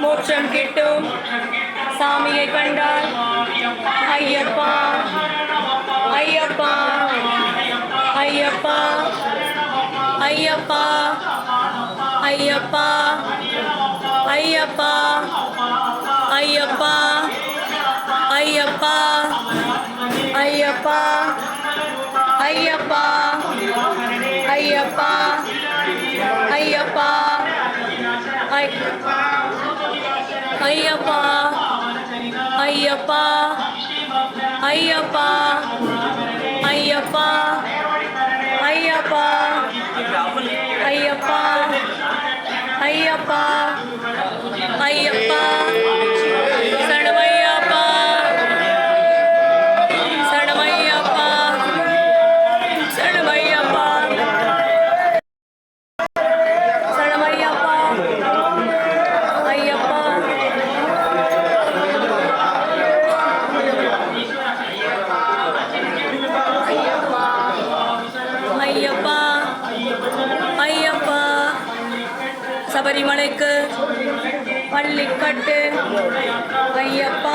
மோட்சம் கிட்டும் சாமியை கண்டால் ஐயப்பா ஐயப்பா ஐயப்பா ஐயப்பா ஐயப்பா ஐயப்பா ஐயப்பா ஐயப்பா ஐயப்பா ஐயப்பா ஐயப்பா ಬಾಯ್ ಅಯ್ಯಪ್ಪ ಅಯ್ಯಪ್ಪ ಅಯ್ಯಪ್ಪ ಅಯ್ಯಪ್ಪ ಅಯ್ಯಪ್ಪ ಅಯ್ಯಪ್ಪ ಅಯ್ಯಪ್ಪ ಅಯ್ಯಪ್ಪ சபரிமலைக்கு பள்ளிக்கட்டு. ஐயப்பா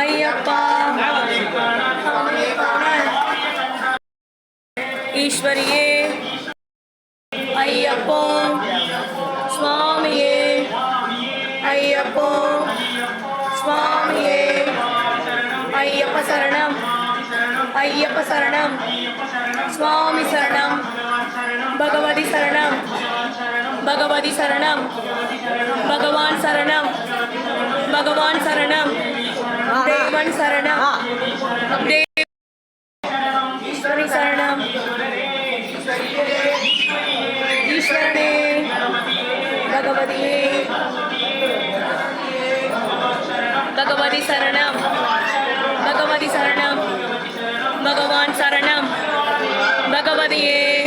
ஐயப்பா. ஈஸ்வரியே ஐயப்போ சுவாமியே ஐயப்போ சுவாமியே. ஐயப்ப சரணம் ஐயப்ப சரணம் சுவாமி சரணம் பகவதி சரணம். भगवती शरण। भगवान शरण। भगवान शरण। देवन शरण। ईश्वरी शरणम ईश्वरणे भगवती भगवती शरणम भगवती शरण। भगवान शरणम भगवती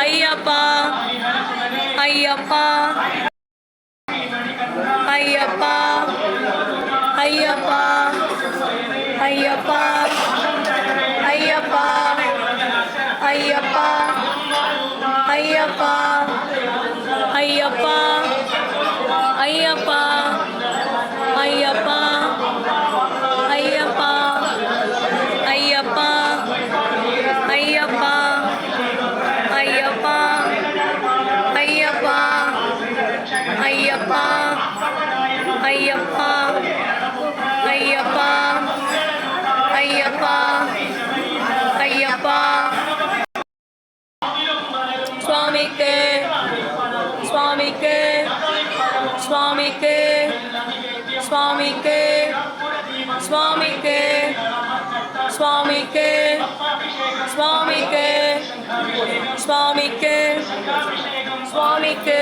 ಅಯ್ಯಪ್ಪ ಅಯ್ಯಪ್ಪ ಅಯ್ಯಪ್ಪ ಅಯ್ಯಪ್ಪ ಅಯ್ಯಪ್ಪ ಅಯ್ಯಪ್ಪ ಅಯ್ಯಪ್ಪ ಅಯ್ಯಪ್ಪ. சுவாமிக்கு சுவாமிக்கு சுவாமிக்கு சுவாமிக்கு.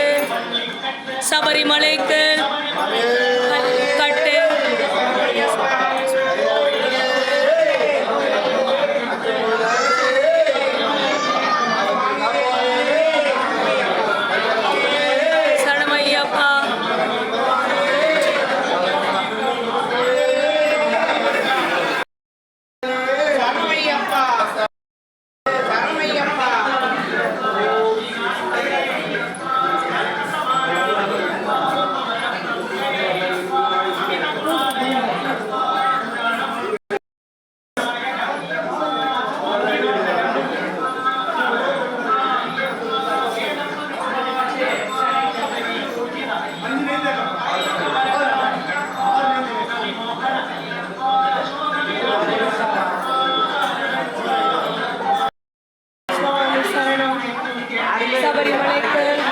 சபரிமலைக்கு. Sabarimalai Kerala.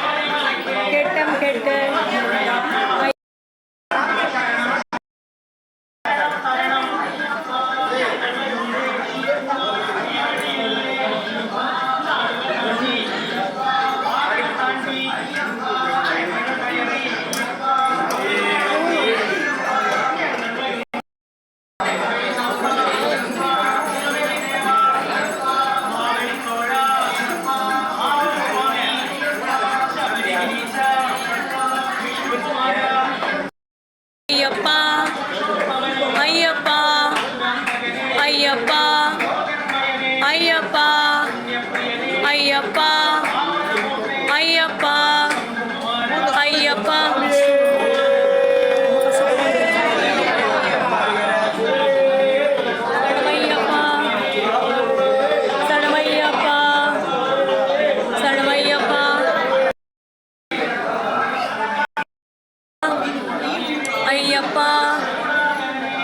ஐயப்பா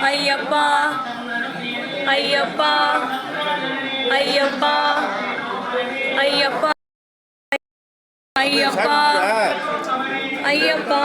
ஐயப்பா ஐயப்பா ஐயப்பா ஐயப்பா ஐயப்பா ஐயப்பா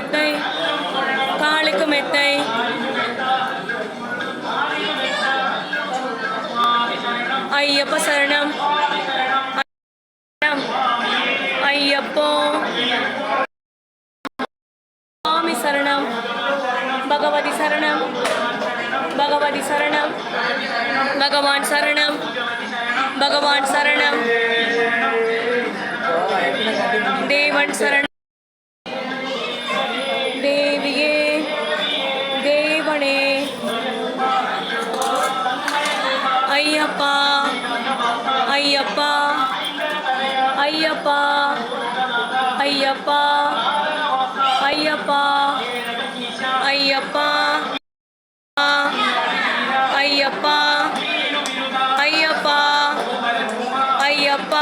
மெத்தை காளுக்கு மெத்தை ஐயப்ப சரணம். ஐயப்போ. சுவாமி சரணம். பகவதி சரணம். பகவதி சரணம். பகவான் சரணம். பகவான் சரணம். தேவன் சரணம். ಅಯ್ಯಪ್ಪ ಅಯ್ಯಪ್ಪ ಅಯ್ಯಪ್ಪ ಅಯ್ಯಪ್ಪ ಅಯ್ಯಪ್ಪ ಅಯ್ಯಪ್ಪ ಅಯ್ಯಪ್ಪ.